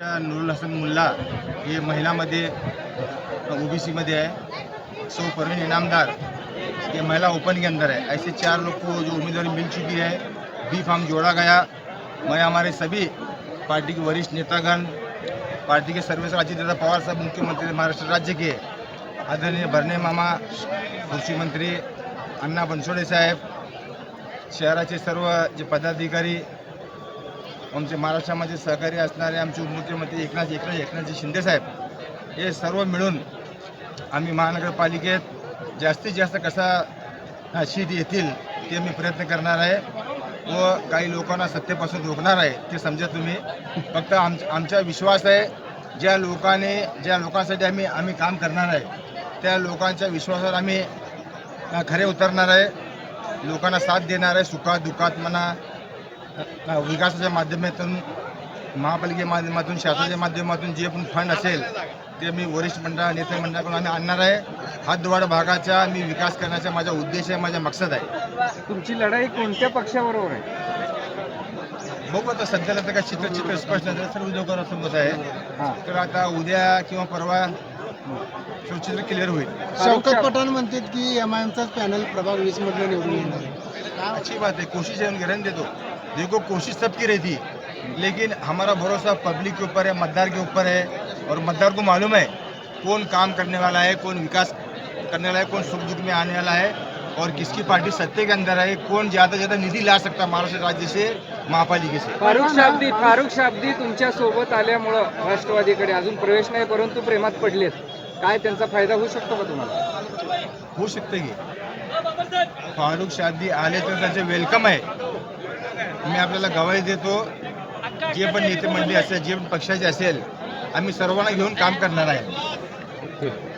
नूरुल हसन मुल्ला ये महिला महिलामध्ये ओबीसी में है सौ परवीन इनामदार ये महिला ओपन के अंदर है ऐसे चार लोग को जो उम्मीदवारी मिल चुकी है, बी फार्म जोड़ा गया। मैं हमारे सभी पार्टी के वरिष्ठ नेतागण, पार्टी के सर्वेसर अजित दादा पवार साहब, मुख्यमंत्री महाराष्ट्र राज्य के आदरणीय भरणे मामा, कृषी मंत्री अण्णा बनसोडे साहेब, शहराचे सर्व जे पदाधिकारी आमचे महाराष्ट्रामध्ये सहकारी असणारे आमचे उपमुख्यमंत्री एकनाथ एकनाथ एकनाथजी शिंदेसाहेब हे सर्व मिळून आम्ही महानगरपालिकेत जास्तीत जास्त कसा हा, शीट येतील ते मी प्रयत्न करणार आहे व काही लोकांना सत्तेपासून रोखणार आहे ते समजा तुम्ही. फक्त आम आमचा विश्वास आहे ज्या लोकांनी ज्या लोकांसाठी आम्ही आम्ही काम करणार आहे त्या लोकांच्या विश्वासावर आम्ही खरे उतरणार आहे. लोकांना साथ देणार आहे सुखात दुःखात म्हणा विकासाच्या माध्यमातून महापालिके माध्यमातून शासनाच्या माध्यमातून जे पण फंड असेल ते मी वरिष्ठ मंडळ नेते मंडळाकडून आम्ही आणणार आहे. हातदुवाड भागाचा मी विकास करण्याचा माझा उद्देश आहे माझा मकसद आहे. तुमची लढाई कोणत्या पक्षाबरोबर आहे? बघू आता सध्याला तर काय चित्र चित्र स्पष्ट नाही सर्व लोकांसोबत आहे. तर आता उद्या किंवा परवा चित्र क्लिअर होईल. शौकत पठाण म्हणतात की एम आय एमचाच पॅनल प्रभाग वीस मधलं निवडून येणार आहे. अच्छी बात है कोशिश है उनके रहने दे। दो देखो कोशिश सबकी रहती है लेकिन हमारा भरोसा पब्लिक के ऊपर है मतदार के ऊपर है और मतदार को मालूम है कौन काम करने वाला है कौन विकास करने वाला है कौन सुख दुख में आने वाला है। और किसकी पार्टी सत्ते के अंदर है कौन ज़्यादा ज़्यादा निधि ला सकता महाराष्ट्र राज्य से महापालिके से? फारुख शाब्दी फारुख शाब्दी तुमच्यासोबत आल्यामुळं राष्ट्रवादीकडे अजून प्रवेश नाही परंतु प्रेमात पडलेत. काय त्यांचा फायदा होऊ शकतो का तुम्हाला? होऊ शकते की. फारुख शादी आले तर त्याचे वेलकम आहे. मी आपल्याला गवाही देतो जे पण नेते मंडळी असेल जे पण पक्षाचे असेल आम्ही सर्वांना घेऊन काम करणार आहे.